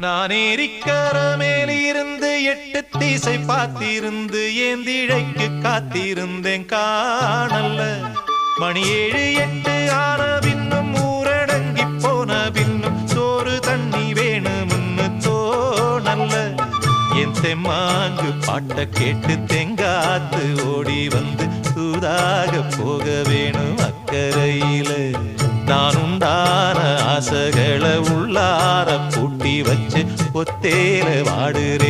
நான் ஏரிக்கரமேலிருந்து எட்டு தீசை பார்த்திருந்து ஏந்திழைக்கு காத்திருந்தேன் காணல்ல. மணி ஏழு எட்டு ஆன பின்னும் ஊரடங்கி போன பின்னும் சோறு தண்ணி வேணும்னு தோணல்ல. என் தெம்மாங்கு பாட்ட கேட்டு தெங்காத்து ஓடி வந்து சூதாக போக வேணும் அக்கறையில. நான் உண்டான ஆசைகளை உள்ளார வச்சு பொத்தேல வாடுறேன்.